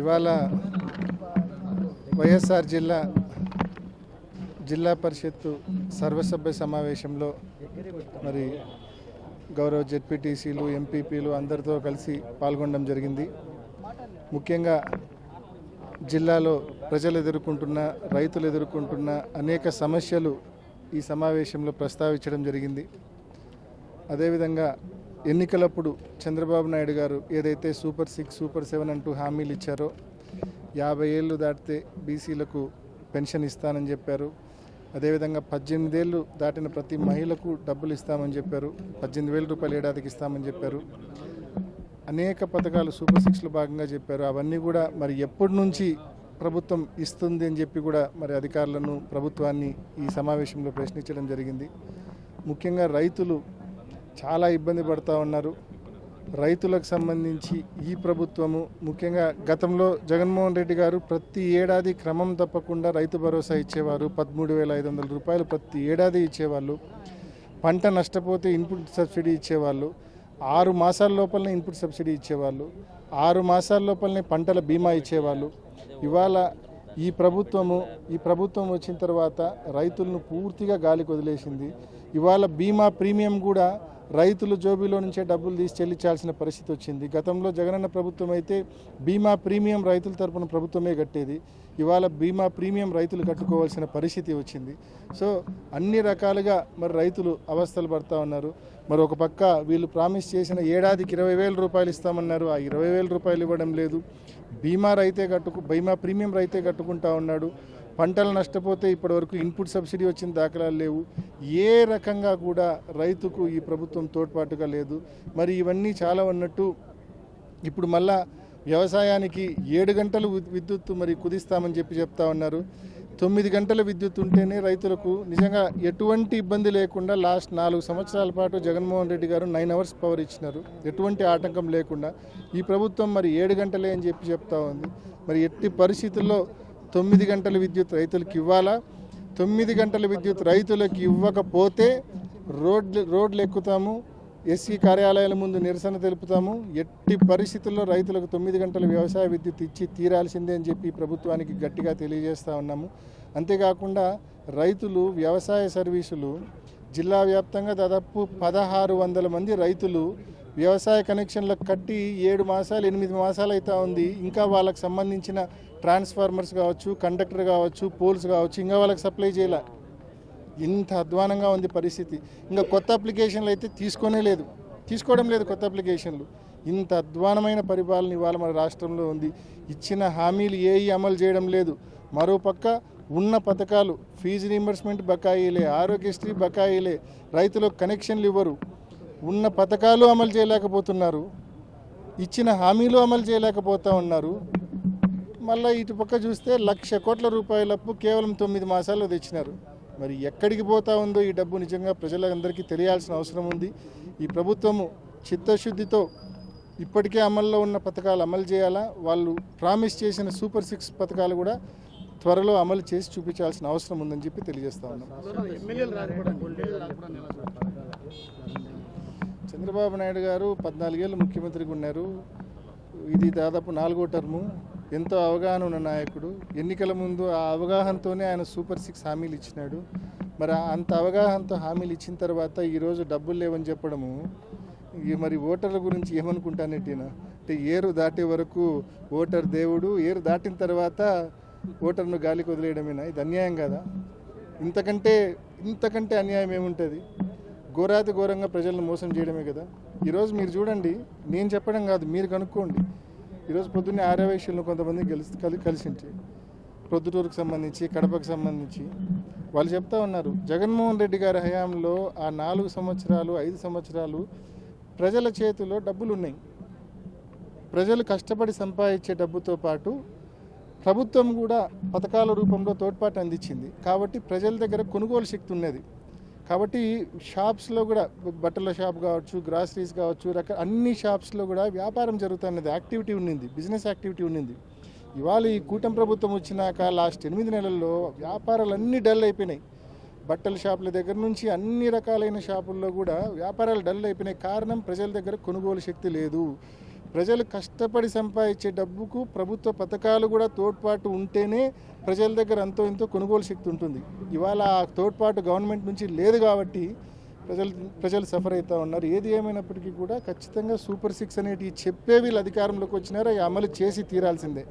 ఇవాళ వైఎస్ఆర్ జిల్లా జిల్లా పరిషత్తు సర్వసభ్య సమావేశంలో మరి గౌరవ జెడ్పీటీసీలు ఎంపీపీలు అందరితో కలిసి పాల్గొనడం జరిగింది. ముఖ్యంగా జిల్లాలో ప్రజలు ఎదుర్కొంటున్న రైతులు ఎదుర్కొంటున్న అనేక సమస్యలు ఈ సమావేశంలో ప్రస్తావించడం జరిగింది. అదేవిధంగా ఎన్నికలప్పుడు చంద్రబాబు నాయుడు గారు ఏదైతే సూపర్ సిక్స్ సూపర్ సెవెన్ అంటూ హామీలు ఇచ్చారో యాభై ఏళ్ళు దాటితే బీసీలకు పెన్షన్ ఇస్తానని చెప్పారు. అదేవిధంగా పద్దెనిమిదేళ్ళు దాటిన ప్రతి మహిళకు డబ్బులు ఇస్తామని చెప్పారు. పద్దెనిమిది వేల రూపాయలు ఏడాదికి ఇస్తామని చెప్పారు. అనేక పథకాలు సూపర్ సిక్స్లో భాగంగా చెప్పారు. అవన్నీ కూడా మరి ఎప్పటి నుంచి ప్రభుత్వం ఇస్తుంది అని చెప్పి కూడా మరి అధికారులను ప్రభుత్వాన్ని ఈ సమావేశంలో ప్రశ్నించడం జరిగింది. ముఖ్యంగా రైతులు చాలా ఇబ్బంది పడుతూ ఉన్నారు. రైతులకు సంబంధించి ఈ ప్రభుత్వము ముఖ్యంగా గతంలో జగన్మోహన్ రెడ్డి గారు ప్రతి ఏడాది క్రమం తప్పకుండా రైతు భరోసా ఇచ్చేవారు. పదమూడు వేల ఐదు వందల రూపాయలు ప్రతి ఏడాది ఇచ్చేవాళ్ళు. పంట నష్టపోతే ఇన్పుట్ సబ్సిడీ ఇచ్చేవాళ్ళు. ఆరు మాసాల లోపలనే ఇన్పుట్ సబ్సిడీ ఇచ్చేవాళ్ళు. ఆరు మాసాల లోపలనే పంటల బీమా ఇచ్చేవాళ్ళు. ఇవాళ ఈ ప్రభుత్వము ఈ ప్రభుత్వం వచ్చిన తర్వాత రైతులను పూర్తిగా గాలికి వదిలేసింది. ఇవాళ బీమా ప్రీమియం కూడా రైతులు జోబీలో నుంచే డబ్బులు తీసి చెల్లించాల్సిన పరిస్థితి వచ్చింది. గతంలో జగనన్న ప్రభుత్వం అయితే బీమా ప్రీమియం రైతుల తరపున ప్రభుత్వమే కట్టేది. ఇవాళ బీమా ప్రీమియం రైతులు కట్టుకోవాల్సిన పరిస్థితి వచ్చింది. సో అన్ని రకాలుగా మరి రైతులు అవస్థలు పడతా ఉన్నారు. మరి ఒక పక్క వీళ్ళు ప్రామిస్ చేసిన ఏడాదికి ఇరవై వేల రూపాయలు ఇస్తామన్నారు. ఆ ఇరవై వేల రూపాయలు ఇవ్వడం లేదు. బీమా రైతే కట్టుకు బీమా ప్రీమియం రైతే కట్టుకుంటా ఉన్నాడు. పంటలు నష్టపోతే ఇప్పటివరకు ఇన్పుట్ సబ్సిడీ వచ్చిన దాఖలాలు లేవు. ఏ రకంగా కూడా రైతుకు ఈ ప్రభుత్వం తోడ్పాటుగా లేదు. మరి ఇవన్నీ చాలా ఉన్నట్టు ఇప్పుడు మళ్ళా వ్యవసాయానికి ఏడు గంటలు విద్యుత్ మరి కుదిస్తామని చెప్పి చెప్తా ఉన్నారు. తొమ్మిది గంటల విద్యుత్ ఉంటేనే రైతులకు నిజంగా ఎటువంటి ఇబ్బంది లేకుండా లాస్ట్ నాలుగు సంవత్సరాల పాటు జగన్మోహన్ రెడ్డి గారు నైన్ అవర్స్ పవర్ ఇచ్చినారు. ఎటువంటి ఆటంకం లేకుండా ఈ ప్రభుత్వం మరి ఏడు గంటలే అని చెప్పి చెప్తా ఉంది. మరి ఎట్టి పరిస్థితుల్లో తొమ్మిది గంటల విద్యుత్ రైతులకు ఇవ్వాలా? తొమ్మిది గంటల విద్యుత్ రైతులకు ఇవ్వకపోతే రోడ్లు రోడ్లు ఎక్కుతాము ఎస్సీ కార్యాలయాల ముందు నిరసన తెలుపుతాము. ఎట్టి పరిస్థితుల్లో రైతులకు తొమ్మిది గంటల వ్యవసాయ విద్యుత్ ఇచ్చి తీరాల్సిందే అని చెప్పి ప్రభుత్వానికి గట్టిగా తెలియజేస్తా ఉన్నాము. అంతేకాకుండా రైతులు వ్యవసాయ సర్వీసులు జిల్లా వ్యాప్తంగా దాదాపు పదహారు వందల మంది రైతులు వ్యవసాయ కనెక్షన్లకు కట్టి ఏడు మాసాలు ఎనిమిది మాసాలు అవుతా ఉంది. ఇంకా వాళ్ళకి సంబంధించిన ట్రాన్స్ఫార్మర్స్ కావచ్చు కండక్టర్ కావచ్చు పోల్స్ కావచ్చు ఇంకా వాళ్ళకి సప్లై చేయాల. ఇంత అధ్వానంగా ఉంది పరిస్థితి. ఇంకా కొత్త అప్లికేషన్లు అయితే తీసుకోనే లేదు. తీసుకోవడం లేదు కొత్త అప్లికేషన్లు. ఇంత అధ్వానమైన పరిపాలన ఇవాళ మన రాష్ట్రంలో ఉంది. ఇచ్చిన హామీలు ఏవి అమలు చేయడం లేదు. మరోపక్క ఉన్న పథకాలు ఫీజు రీంబర్స్మెంట్ బకాయిలే ఆరోగ్యశ్రీ బకాయిలే రైతులకు కనెక్షన్లు ఇవ్వరు. ఉన్న పథకాలు అమలు చేయలేకపోతున్నారు. ఇచ్చిన హామీలు అమలు చేయలేకపోతూ ఉన్నారు. మళ్ళీ ఇటు పక్క చూస్తే లక్ష కోట్ల రూపాయల అప్పు కేవలం తొమ్మిది మాసాల్లో తెచ్చినారు. మరి ఎక్కడికి పోతా ఉందో ఈ డబ్బు నిజంగా ప్రజలందరికీ తెలియాల్సిన అవసరం ఉంది. ఈ ప్రభుత్వము చిత్తశుద్ధితో ఇప్పటికే అమల్లో ఉన్న పథకాలు అమలు చేయాలా? వాళ్ళు ప్రామిస్ చేసిన సూపర్ సిక్స్ పథకాలు కూడా త్వరలో అమలు చేసి చూపించాల్సిన అవసరం ఉందని చెప్పి తెలియజేస్తా ఉన్నాం. చంద్రబాబు నాయుడు గారు పద్నాలుగేళ్ళు ముఖ్యమంత్రిగా ఉన్నారు. ఇది దాదాపు నాలుగో టర్ము. ఎంతో అవగాహన ఉన్న నాయకుడు. ఎన్నికల ముందు ఆ అవగాహనతోనే ఆయన సూపర్ సిక్స్ హామీలు ఇచ్చినాడు. మరి ఆ అంత అవగాహనతో హామీలు ఇచ్చిన తర్వాత ఈరోజు డబ్బులు లేవని చెప్పడము మరి ఓటర్ల గురించి ఏమనుకుంటానేటినా అంటే ఏరు దాటే వరకు ఓటర్ దేవుడు ఏరు దాటిన తర్వాత ఓటర్ను గాలికి వదిలేయడమేనా? ఇది అన్యాయం కదా? ఇంతకంటే ఇంతకంటే అన్యాయం ఏముంటుంది? ఘోరాతి ఘోరంగా ప్రజలను మోసం చేయడమే కదా? ఈరోజు మీరు చూడండి నేను చెప్పడం కాదు మీరు కనుక్కోండి. ఈరోజు పొద్దున్నే ఆర్యవైశ్యులను కొంతమంది కలిసి కలి కలిసింటి ప్రొద్దుటూరుకు సంబంధించి కడపకు సంబంధించి వాళ్ళు చెప్తా ఉన్నారు జగన్మోహన్ రెడ్డి గారి హయాంలో ఆ నాలుగు సంవత్సరాలు ఐదు సంవత్సరాలు ప్రజల చేతిలో డబ్బులు ఉన్నాయి ప్రజలు కష్టపడి సంపాదించే డబ్బుతో పాటు ప్రభుత్వం కూడా పథకాల రూపంలో తోడ్పాటు అందించింది. కాబట్టి ప్రజల దగ్గర కొనుగోలు శక్తి ఉన్నది. కాబట్టి షాప్స్లో కూడా బట్టల షాప్ కావచ్చు గ్రాసరీస్ కావచ్చు రక అన్ని షాప్స్లో కూడా వ్యాపారం జరుగుతున్నది యాక్టివిటీ ఉండింది బిజినెస్ యాక్టివిటీ ఉండింది ఇవాళ ఈ కూటమి ప్రభుత్వం వచ్చినాక లాస్ట్ ఎనిమిది నెలల్లో వ్యాపారాలు అన్నీ డల్ అయిపోయినాయి. బట్టల షాపుల దగ్గర నుంచి అన్ని రకాలైన షాపుల్లో కూడా వ్యాపారాలు డల్ అయిపోయినాయి. కారణం ప్రజల దగ్గర కొనుగోలు శక్తి లేదు. ప్రజలు కష్టపడి సంపాదించే డబ్బుకు ప్రభుత్వ పథకాలు కూడా తోడ్పాటు ఉంటేనే ప్రజల దగ్గర అంతో ఇంతో కొనుగోలు శక్తి ఉంటుంది. ఇవాళ ఆ తోడ్పాటు గవర్నమెంట్ నుంచి లేదు కాబట్టి ప్రజలు ప్రజలు సఫర్ అవుతూ ఉన్నారు. ఏది ఏమైనప్పటికీ కూడా ఖచ్చితంగా సూపర్ సిక్స్ అనేటివి చెప్పే వీళ్ళు అధికారంలోకి వచ్చినారో అవి అమలు చేసి తీరాల్సిందే.